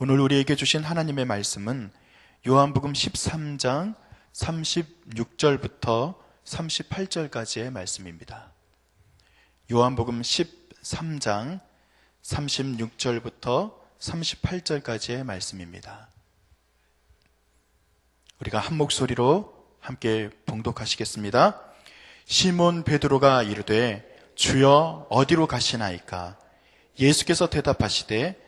오늘 우리에게 주신 하나님의 말씀은 요한복음 13장 36절부터 38절까지의 말씀입니다. 요한복음 13장 36절부터 38절까지의 말씀입니다. 우리가 한 목소리로 함께 봉독하시겠습니다. 시몬 베드로가 이르되 주여 어디로 가시나이까 예수께서 대답하시되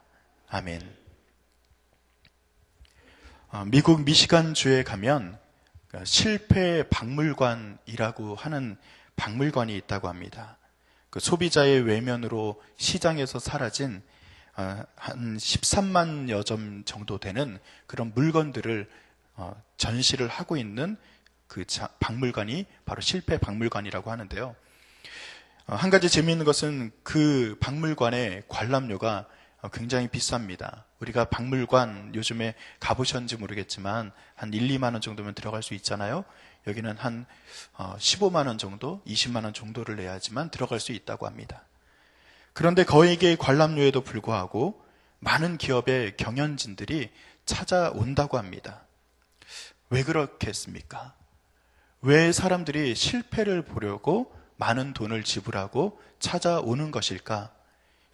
아멘. 어, 미국 미시간 주에 가면 그 실패 박물관이라고 하는 박물관이 있다고 합니다. 그 소비자의 외면으로 시장에서 사라진 어, 한 13만 여 점 정도 되는 그런 물건들을 어, 전시를 하고 있는 그 박물관이 바로 실패 박물관이라고 하는데요. 어, 한 가지 재미있는 것은 그 박물관의 관람료가 어, 굉장히 비쌉니다. 우리가 박물관 요즘에 가보셨는지 모르겠지만 한 1, 2만 원 정도면 들어갈 수 있잖아요. 여기는 한 15만 어, 원 정도, 20만 원 정도를 내야지만 들어갈 수 있다고 합니다. 그런데 거액의 관람료에도 불구하고 많은 기업의 경연진들이 찾아온다고 합니다. 왜 그렇겠습니까? 왜 사람들이 실패를 보려고 많은 돈을 지불하고 찾아오는 것일까?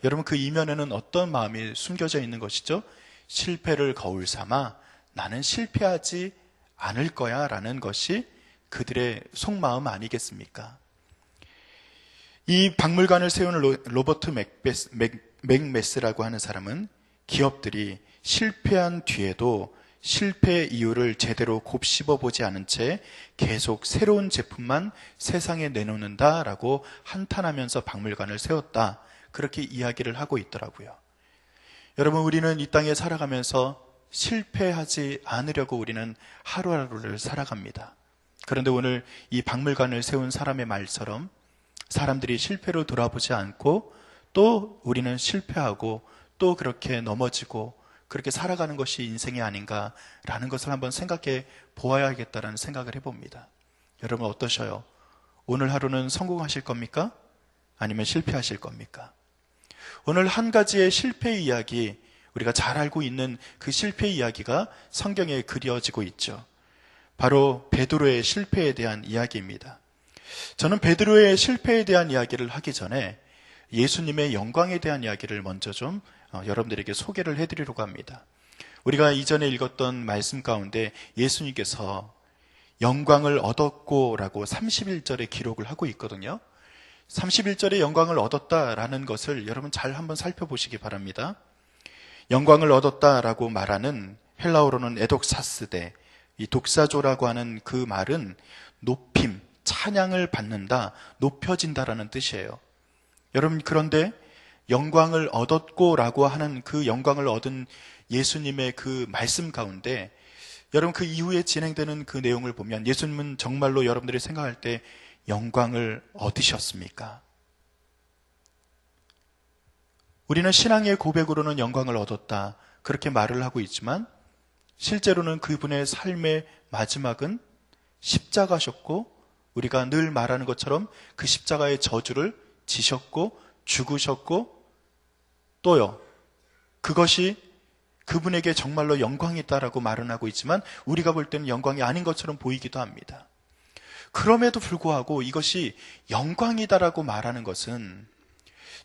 여러분 그 이면에는 어떤 마음이 숨겨져 있는 것이죠? 실패를 거울 삼아 나는 실패하지 않을 거야 라는 것이 그들의 속마음 아니겠습니까? 이 박물관을 세운 로버트 맥베스, 맥, 맥메스라고 하는 사람은 기업들이 실패한 뒤에도 실패 이유를 제대로 곱씹어 보지 않은 채 계속 새로운 제품만 세상에 내놓는다라고 한탄하면서 박물관을 세웠다. 그렇게 이야기를 하고 있더라고요. 여러분, 우리는 이 땅에 살아가면서 실패하지 않으려고 우리는 하루하루를 살아갑니다. 그런데 오늘 이 박물관을 세운 사람의 말처럼 사람들이 실패로 돌아보지 않고 또 우리는 실패하고 또 그렇게 넘어지고 그렇게 살아가는 것이 인생이 아닌가라는 것을 한번 생각해 보아야겠다라는 생각을 해봅니다. 여러분 어떠셔요? 오늘 하루는 성공하실 겁니까? 아니면 실패하실 겁니까? 오늘 한 가지의 실패 이야기, 우리가 잘 알고 있는 그 실패 이야기가 성경에 그려지고 있죠. 바로 베드로의 실패에 대한 이야기입니다. 저는 베드로의 실패에 대한 이야기를 하기 전에 예수님의 영광에 대한 이야기를 먼저 좀 어, 여러분들에게 소개를 해드리려고 합니다. 우리가 이전에 읽었던 말씀 가운데 예수님께서 영광을 얻었고 라고 31절에 기록을 하고 있거든요. 31절에 영광을 얻었다라는 것을 여러분 잘 한번 살펴보시기 바랍니다. 영광을 얻었다라고 말하는 헬라어로는 에독사스데, 이 독사조라고 하는 그 말은 높임, 찬양을 받는다, 높여진다라는 뜻이에요. 여러분 그런데 영광을 얻었고라고 하는 그 영광을 얻은 예수님의 그 말씀 가운데 여러분 그 이후에 진행되는 그 내용을 보면 예수님은 정말로 여러분들이 생각할 때 영광을 얻으셨습니까? 우리는 신앙의 고백으로는 영광을 얻었다. 그렇게 말을 하고 있지만 실제로는 그분의 삶의 마지막은 십자가셨고 우리가 늘 말하는 것처럼 그 십자가의 저주를 지셨고 죽으셨고 또요. 그것이 그분에게 정말로 영광이 있다라고 말은 하고 있지만 우리가 볼 때는 영광이 아닌 것처럼 보이기도 합니다. 그럼에도 불구하고 이것이 영광이다라고 말하는 것은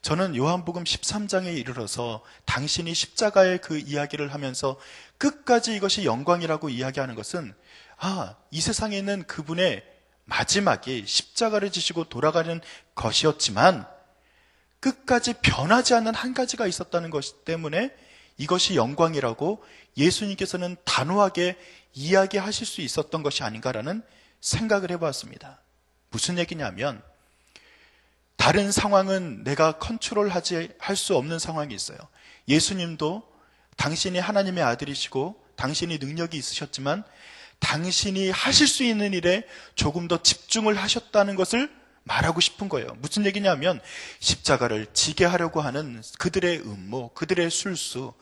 저는 요한복음 13장에 이르러서 당신이 십자가의 그 이야기를 하면서 끝까지 이것이 영광이라고 이야기하는 것은 아, 이 세상에 있는 그분의 마지막이 십자가를 지시고 돌아가는 것이었지만 끝까지 변하지 않는 한 가지가 있었다는 것 때문에 이것이 영광이라고 예수님께서는 단호하게 이야기하실 수 있었던 것이 아닌가라는 생각을 해보았습니다. 무슨 얘기냐면 다른 상황은 내가 컨트롤하지 할 수 없는 상황이 있어요. 예수님도 당신이 하나님의 아들이시고 당신이 능력이 있으셨지만 당신이 하실 수 있는 일에 조금 더 집중을 하셨다는 것을 말하고 싶은 거예요. 무슨 얘기냐면 십자가를 지게 하려고 하는 그들의 음모, 그들의 술수,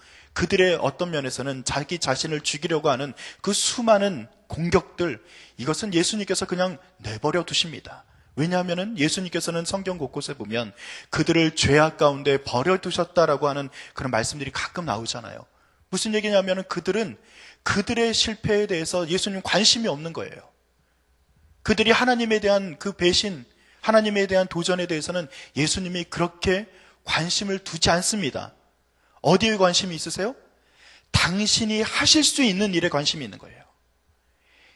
그들의 어떤 면에서는 자기 자신을 죽이려고 하는 그 수많은 공격들, 이것은 예수님께서 그냥 내버려 두십니다. 왜냐하면 예수님께서는 성경 곳곳에 보면 그들을 죄악 가운데 버려두셨다라고 하는 그런 말씀들이 가끔 나오잖아요. 무슨 얘기냐면 그들은 그들의 실패에 대해서 예수님 관심이 없는 거예요. 그들이 하나님에 대한 그 배신, 하나님에 대한 도전에 대해서는 예수님이 그렇게 관심을 두지 않습니다. 어디에 관심이 있으세요? 당신이 하실 수 있는 일에 관심이 있는 거예요.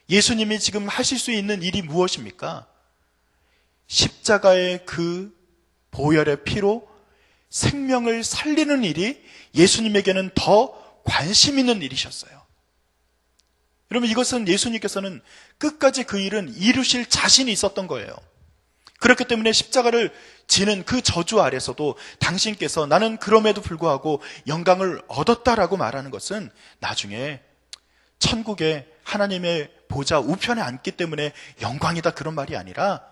예수님이 지금 하실 수 있는 일이 무엇입니까? 십자가의 그 보혈의 피로 생명을 살리는 일이 예수님에게는 더 관심 있는 일이셨어요. 여러분 이것은 예수님께서는 끝까지 그 일은 이루실 자신이 있었던 거예요. 그렇기 때문에 십자가를 지는 그 저주 아래서도 당신께서 나는 그럼에도 불구하고 영광을 얻었다라고 말하는 것은 나중에 천국에 하나님의 보좌 우편에 앉기 때문에 영광이다 그런 말이 아니라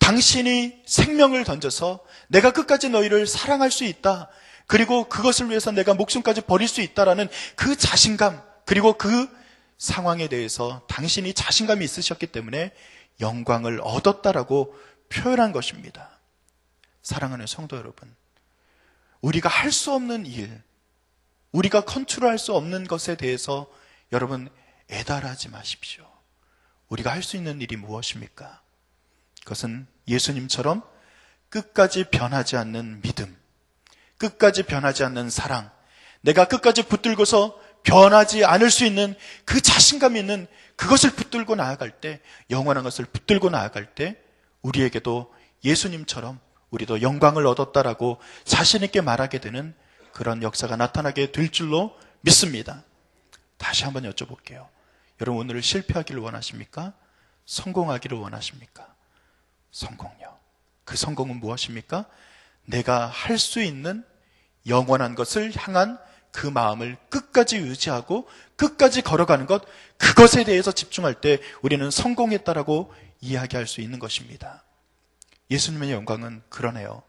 당신이 생명을 던져서 내가 끝까지 너희를 사랑할 수 있다. 그리고 그것을 위해서 내가 목숨까지 버릴 수 있다라는 그 자신감, 그리고 그 상황에 대해서 당신이 자신감이 있으셨기 때문에 영광을 얻었다라고 표현한 것입니다. 사랑하는 성도 여러분, 우리가 할 수 없는 일, 우리가 컨트롤할 수 없는 것에 대해서 여러분 애달하지 마십시오. 우리가 할 수 있는 일이 무엇입니까? 그것은 예수님처럼 끝까지 변하지 않는 믿음, 끝까지 변하지 않는 사랑, 내가 끝까지 붙들고서 변하지 않을 수 있는 그 자신감 있는 그것을 붙들고 나아갈 때, 영원한 것을 붙들고 나아갈 때, 우리에게도 예수님처럼 우리도 영광을 얻었다라고 자신있게 말하게 되는 그런 역사가 나타나게 될 줄로 믿습니다. 다시 한번 여쭤볼게요. 여러분 오늘 실패하기를 원하십니까? 성공하기를 원하십니까? 성공요. 그 성공은 무엇입니까? 내가 할 수 있는 영원한 것을 향한 그 마음을 끝까지 유지하고 끝까지 걸어가는 것, 그것에 대해서 집중할 때 우리는 성공했다라고 이야기할 수 있는 것입니다. 예수님의 영광은 그러네요.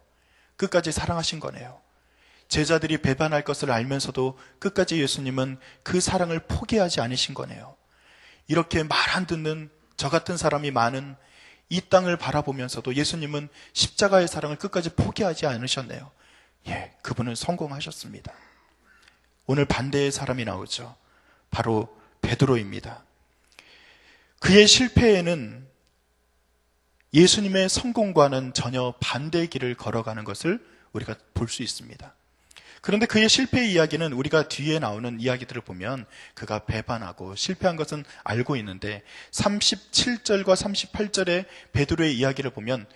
끝까지 사랑하신 거네요. 제자들이 배반할 것을 알면서도 끝까지 예수님은 그 사랑을 포기하지 않으신 거네요. 이렇게 말 안 듣는 저 같은 사람이 많은 이 땅을 바라보면서도 예수님은 십자가의 사랑을 끝까지 포기하지 않으셨네요. 예, 그분은 성공하셨습니다. 오늘 반대의 사람이 나오죠. 바로 베드로입니다. 그의 실패에는 예수님의 성공과는 전혀 반대의 길을 걸어가는 것을 우리가 볼 수 있습니다. 그런데 그의 실패 이야기는 우리가 뒤에 나오는 이야기들을 보면 그가 배반하고 실패한 것은 알고 있는데 37절과 38절의 베드로의 이야기를 보면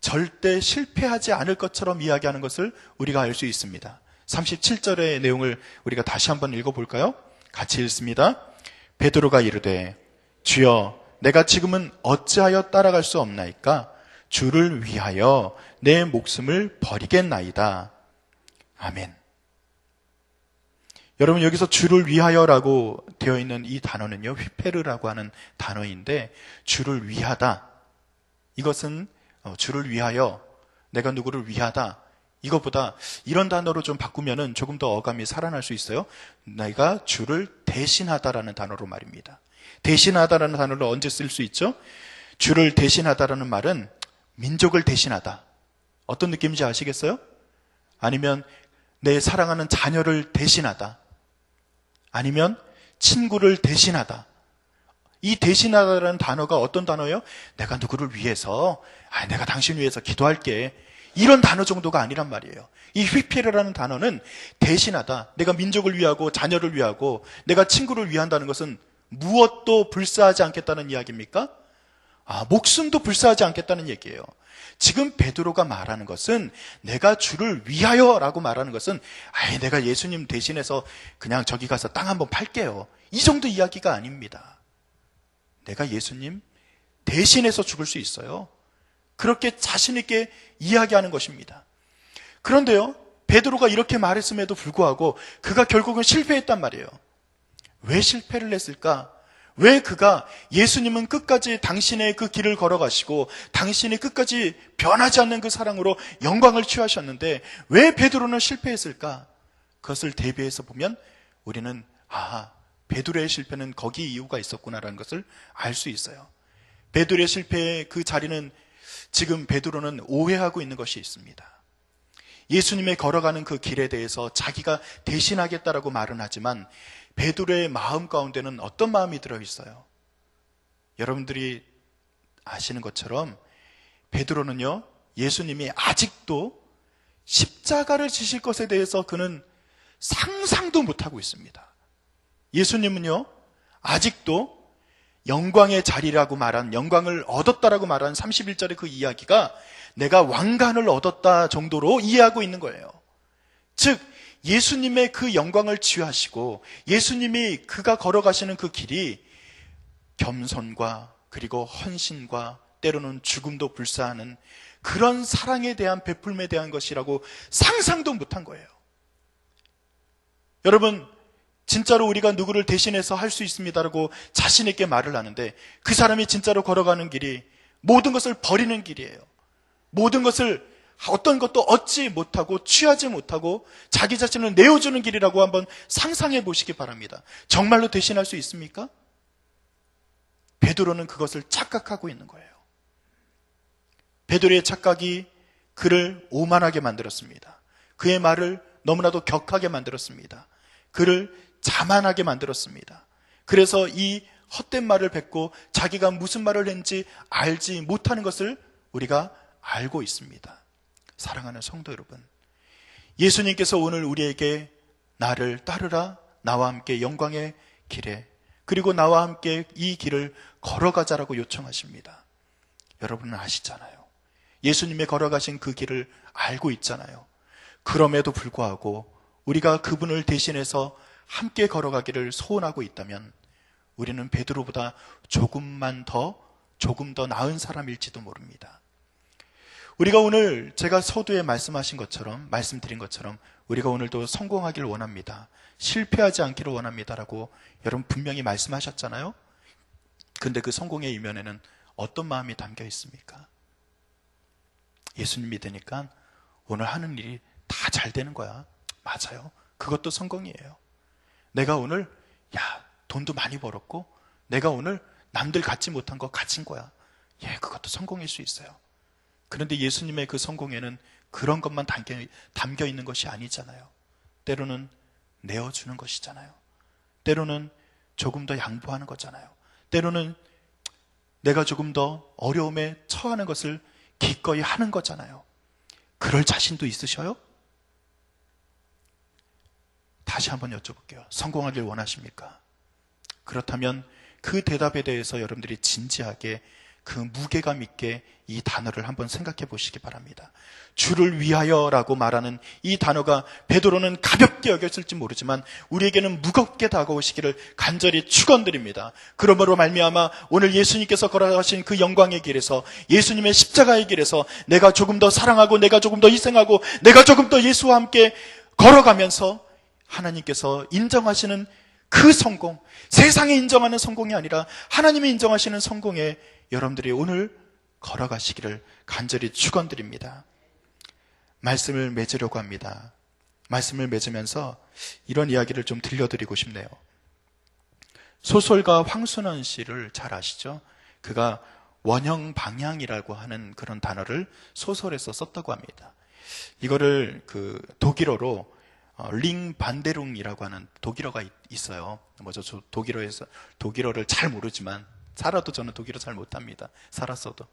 절대 실패하지 않을 것처럼 이야기하는 것을 우리가 알 수 있습니다. 37절의 내용을 우리가 다시 한번 읽어볼까요? 같이 읽습니다. 베드로가 이르되 주여 내가 지금은 어찌하여 따라갈 수 없나이까 주를 위하여 내 목숨을 버리겠나이다. 아멘. 여러분 여기서 주를 위하여라고 되어 있는 이 단어는요 휘페르라고 하는 단어인데 주를 위하다 이것은 어, 주를 위하여 내가 누구를 위하다 이것보다 이런 단어로 좀 바꾸면은 조금 더 어감이 살아날 수 있어요. 내가 주를 대신하다라는 단어로 말입니다. 대신하다라는 단어를 언제 쓸 수 있죠? 주를 대신하다라는 말은 민족을 대신하다. 어떤 느낌인지 아시겠어요? 아니면 내 사랑하는 자녀를 대신하다. 아니면 친구를 대신하다. 이 대신하다라는 단어가 어떤 단어예요? 내가 누구를 위해서, 아, 내가 당신 위해서 기도할게. 이런 단어 정도가 아니란 말이에요. 이 휘피르라는 단어는 대신하다. 내가 민족을 위하고 자녀를 위하고 내가 친구를 위한다는 것은 무엇도 불사하지 않겠다는 이야기입니까? 아, 목숨도 불사하지 않겠다는 얘기예요. 지금 베드로가 말하는 것은 내가 주를 위하여라고 말하는 것은 아예 내가 예수님 대신해서 그냥 저기 가서 땅 한번 팔게요. 이 정도 이야기가 아닙니다. 내가 예수님 대신해서 죽을 수 있어요. 그렇게 자신 있게 이야기하는 것입니다. 그런데요, 베드로가 이렇게 말했음에도 불구하고 그가 결국은 실패했단 말이에요. 왜 실패를 했을까? 왜 그가 예수님은 끝까지 당신의 그 길을 걸어가시고 당신이 끝까지 변하지 않는 그 사랑으로 영광을 취하셨는데 왜 베드로는 실패했을까? 그것을 대비해서 보면 우리는 아 베드로의 실패는 거기 이유가 있었구나라는 것을 알 수 있어요. 베드로의 실패의 그 자리는 지금 베드로는 오해하고 있는 것이 있습니다. 예수님의 걸어가는 그 길에 대해서 자기가 대신하겠다라고 말은 하지만 베드로의 마음 가운데는 어떤 마음이 들어 있어요? 여러분들이 아시는 것처럼 베드로는요, 예수님이 아직도 십자가를 지실 것에 대해서 그는 상상도 못하고 있습니다. 예수님은요, 아직도 영광의 자리라고 말한, 영광을 얻었다라고 말한 31절의 그 이야기가 내가 왕관을 얻었다 정도로 이해하고 있는 거예요. 즉, 예수님의 그 영광을 취하시고 예수님이 그가 걸어가시는 그 길이 겸손과 그리고 헌신과 때로는 죽음도 불사하는 그런 사랑에 대한 베풀음에 대한 것이라고 상상도 못한 거예요. 여러분, 진짜로 우리가 누구를 대신해서 할 수 있습니다라고 자신있게 말을 하는데 그 사람이 진짜로 걸어가는 길이 모든 것을 버리는 길이에요. 모든 것을 어떤 것도 얻지 못하고 취하지 못하고 자기 자신을 내어주는 길이라고 한번 상상해 보시기 바랍니다. 정말로 대신할 수 있습니까? 베드로는 그것을 착각하고 있는 거예요. 베드로의 착각이 그를 오만하게 만들었습니다. 그의 말을 너무나도 격하게 만들었습니다. 그를 자만하게 만들었습니다. 그래서 이 헛된 말을 뱉고 자기가 무슨 말을 했는지 알지 못하는 것을 우리가 알고 있습니다. 사랑하는 성도 여러분. 예수님께서 오늘 우리에게 나를 따르라, 나와 함께 영광의 길에, 그리고 나와 함께 이 길을 걸어가자라고 요청하십니다. 여러분은 아시잖아요. 예수님의 걸어가신 그 길을 알고 있잖아요. 그럼에도 불구하고 우리가 그분을 대신해서 함께 걸어가기를 소원하고 있다면 우리는 베드로보다 조금만 더 조금 더 나은 사람일지도 모릅니다. 우리가 오늘 제가 서두에 말씀하신 것처럼 말씀드린 것처럼 우리가 오늘도 성공하기를 원합니다. 실패하지 않기를 원합니다라고 여러분 분명히 말씀하셨잖아요. 근데 그 성공의 이면에는 어떤 마음이 담겨 있습니까? 예수님 믿으니까 오늘 하는 일이 다 잘 되는 거야. 맞아요. 그것도 성공이에요. 내가 오늘 야 돈도 많이 벌었고 내가 오늘 남들 갖지 못한 거 가진 거야. 예, 그것도 성공일 수 있어요. 그런데 예수님의 그 성공에는 그런 것만 담겨, 담겨 있는 것이 아니잖아요. 때로는 내어주는 것이잖아요. 때로는 조금 더 양보하는 거잖아요. 때로는 내가 조금 더 어려움에 처하는 것을 기꺼이 하는 거잖아요. 그럴 자신도 있으셔요? 다시 한번 여쭤볼게요. 성공하길 원하십니까? 그렇다면 그 대답에 대해서 여러분들이 진지하게 그 무게감 있게 이 단어를 한번 생각해 보시기 바랍니다. 주를 위하여라고 말하는 이 단어가 베드로는 가볍게 여겼을지 모르지만 우리에게는 무겁게 다가오시기를 간절히 축원드립니다. 그러므로 말미암아 오늘 예수님께서 걸어가신 그 영광의 길에서 예수님의 십자가의 길에서 내가 조금 더 사랑하고 내가 조금 더 희생하고 내가 조금 더 예수와 함께 걸어가면서 하나님께서 인정하시는 그 성공, 세상에 인정하는 성공이 아니라 하나님이 인정하시는 성공에 여러분들이 오늘 걸어가시기를 간절히 축원드립니다. 말씀을 맺으려고 합니다. 말씀을 맺으면서 이런 이야기를 좀 들려드리고 싶네요. 소설가 황순원 씨를 잘 아시죠? 그가 원형 방향이라고 하는 그런 단어를 소설에서 썼다고 합니다. 이거를 그 독일어로 어, 링 반데룽이라고 하는 독일어가 있어요. 뭐죠? 저 독일어에서 독일어를 잘 모르지만 살아도 저는 독일어 잘 못합니다. 살았어도.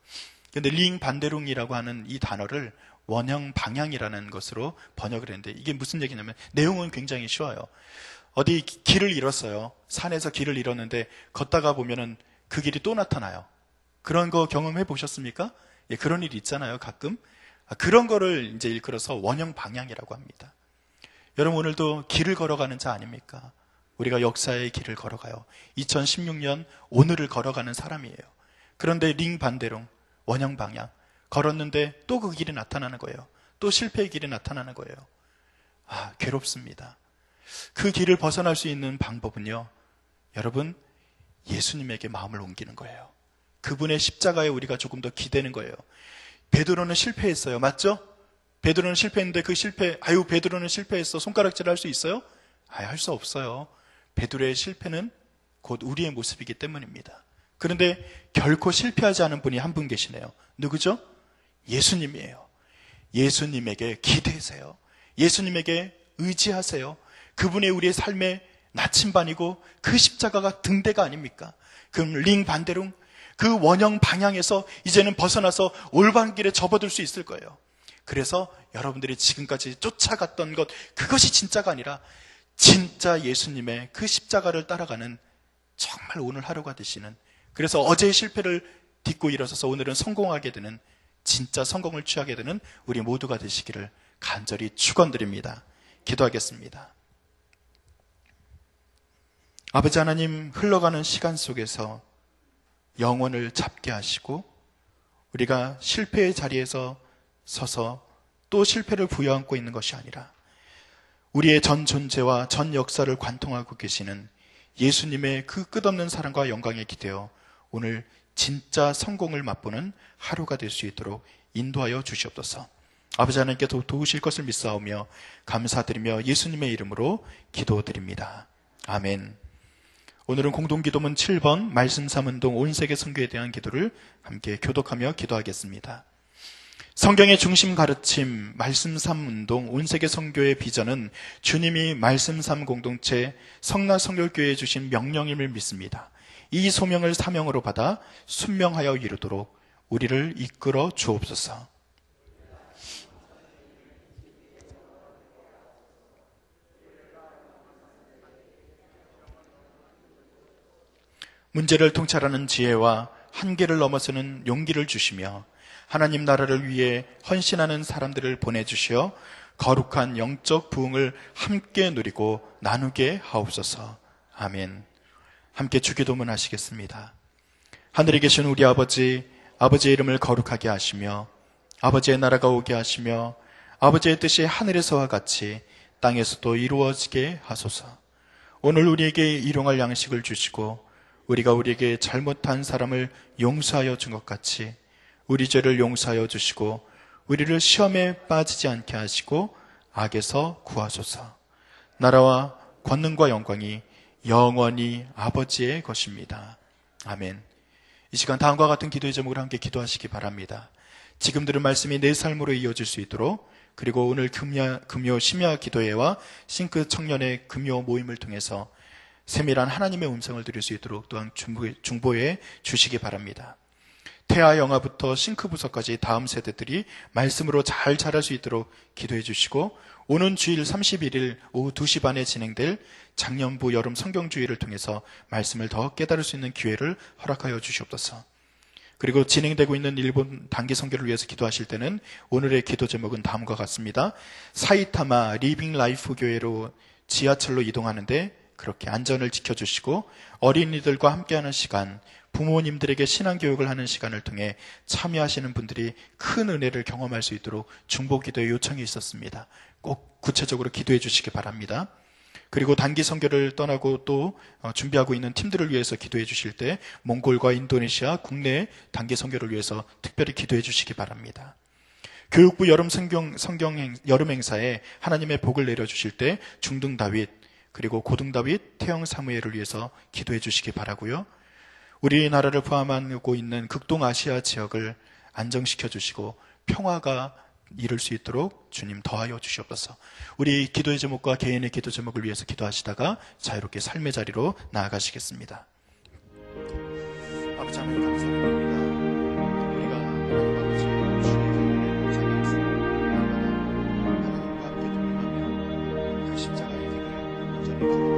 근데 링 반데룽이라고 하는 이 단어를 원형 방향이라는 것으로 번역을 했는데 이게 무슨 얘기냐면 내용은 굉장히 쉬워요. 어디 길을 잃었어요. 산에서 길을 잃었는데 걷다가 보면은 그 길이 또 나타나요. 그런 거 경험해 보셨습니까? 예, 그런 일이 있잖아요. 가끔. 아, 그런 거를 이제 일컬어서 원형 방향이라고 합니다. 여러분 오늘도 길을 걸어가는 자 아닙니까? 우리가 역사의 길을 걸어가요. 2016년 오늘을 걸어가는 사람이에요. 그런데 링 반대로 원형 방향 걸었는데 또 그 길이 나타나는 거예요. 또 실패의 길이 나타나는 거예요. 아, 괴롭습니다. 그 길을 벗어날 수 있는 방법은요, 여러분, 예수님에게 마음을 옮기는 거예요. 그분의 십자가에 우리가 조금 더 기대는 거예요. 베드로는 실패했어요. 맞죠? 베드로는 실패했는데 그 실패, 아유, 베드로는 실패했어. 손가락질 할 수 있어요? 아유, 할수 없어요. 베드로의 실패는 곧 우리의 모습이기 때문입니다. 그런데 결코 실패하지 않은 분이 한 분 계시네요. 누구죠? 예수님이에요. 예수님에게 기대세요. 예수님에게 의지하세요. 그분의 우리의 삶의 나침반이고 그 십자가가 등대가 아닙니까? 그럼 링 반대로 그 원형 방향에서 이제는 벗어나서 올바른 길에 접어들 수 있을 거예요. 그래서 여러분들이 지금까지 쫓아갔던 것, 그것이 진짜가 아니라 진짜 예수님의 그 십자가를 따라가는 정말 오늘 하루가 되시는 그래서 어제의 실패를 딛고 일어서서 오늘은 성공하게 되는 진짜 성공을 취하게 되는 우리 모두가 되시기를 간절히 축원드립니다. 기도하겠습니다. 아버지 하나님 흘러가는 시간 속에서 영혼을 잡게 하시고 우리가 실패의 자리에서 서서 또 실패를 부여안고 있는 것이 아니라 우리의 전 존재와 전 역사를 관통하고 계시는 예수님의 그 끝없는 사랑과 영광에 기대어 오늘 진짜 성공을 맛보는 하루가 될 수 있도록 인도하여 주시옵소서. 아버지 하나님께 도우실 것을 믿사오며 감사드리며 예수님의 이름으로 기도드립니다. 아멘. 오늘은 공동기도문 7번 말씀 삼운동 온세계 선교에 대한 기도를 함께 교독하며 기도하겠습니다. 성경의 중심 가르침 말씀 삼 운동 온세계 선교의 비전은 주님이 말씀 삼 공동체 성나 성결교회에 주신 명령임을 믿습니다. 이 소명을 사명으로 받아 순명하여 이루도록 우리를 이끌어 주옵소서. 문제를 통찰하는 지혜와 한계를 넘어서는 용기를 주시며 하나님 나라를 위해 헌신하는 사람들을 보내주시어 거룩한 영적 부흥을 함께 누리고 나누게 하옵소서. 아멘. 함께 주기도문 하시겠습니다. 하늘에 계신 우리 아버지, 아버지의 이름을 거룩하게 하시며 아버지의 나라가 오게 하시며 아버지의 뜻이 하늘에서와 같이 땅에서도 이루어지게 하소서. 오늘 우리에게 일용할 양식을 주시고 우리가 우리에게 잘못한 사람을 용서하여 준 것 같이 우리 죄를 용서하여 주시고 우리를 시험에 빠지지 않게 하시고 악에서 구하소서. 나라와 권능과 영광이 영원히 아버지의 것입니다. 아멘. 이 시간 다음과 같은 기도의 제목을 함께 기도하시기 바랍니다. 지금 들은 말씀이 내 삶으로 이어질 수 있도록 그리고 오늘 금요, 금요 심야 기도회와 싱크 청년의 금요 모임을 통해서 세밀한 하나님의 음성을 들을 수 있도록 또한 중보해 주시기 바랍니다. 태아 영화부터 싱크 부서까지 다음 세대들이 말씀으로 잘 자랄 수 있도록 기도해 주시고 오는 주일 31일 오후 2시 반에 진행될 작년부 여름 성경주의를 통해서 말씀을 더 깨달을 수 있는 기회를 허락하여 주시옵소서. 그리고 진행되고 있는 일본 단기 선교를 위해서 기도하실 때는 오늘의 기도 제목은 다음과 같습니다. 사이타마 리빙 라이프 교회로 지하철로 이동하는데 그렇게 안전을 지켜주시고 어린이들과 함께하는 시간, 부모님들에게 신앙교육을 하는 시간을 통해 참여하시는 분들이 큰 은혜를 경험할 수 있도록 중보기도의 요청이 있었습니다. 꼭 구체적으로 기도해 주시기 바랍니다. 그리고 단기 선교를 떠나고 또 어, 준비하고 있는 팀들을 위해서 기도해 주실 때 몽골과 인도네시아 국내 단기 선교를 위해서 특별히 기도해 주시기 바랍니다. 교육부 여름 성경, 성경 여름 행사에 하나님의 복을 내려 주실 때 중등 다윗 그리고 고등 다윗 태영 사무엘을 위해서 기도해 주시기 바라고요. 우리나라를 포함하고 있는 극동아시아 지역을 안정시켜 주시고 평화가 이룰 수 있도록 주님 더하여 주시옵소서. 우리 기도의 제목과 개인의 기도 제목을 위해서 기도하시다가 자유롭게 삶의 자리로 나아가시겠습니다. 아버지 하나님 감사드립니다. 우리가 아버지 주의. 하나님과 함께 동행하며 그 십자가의 길을 온전히 걸어가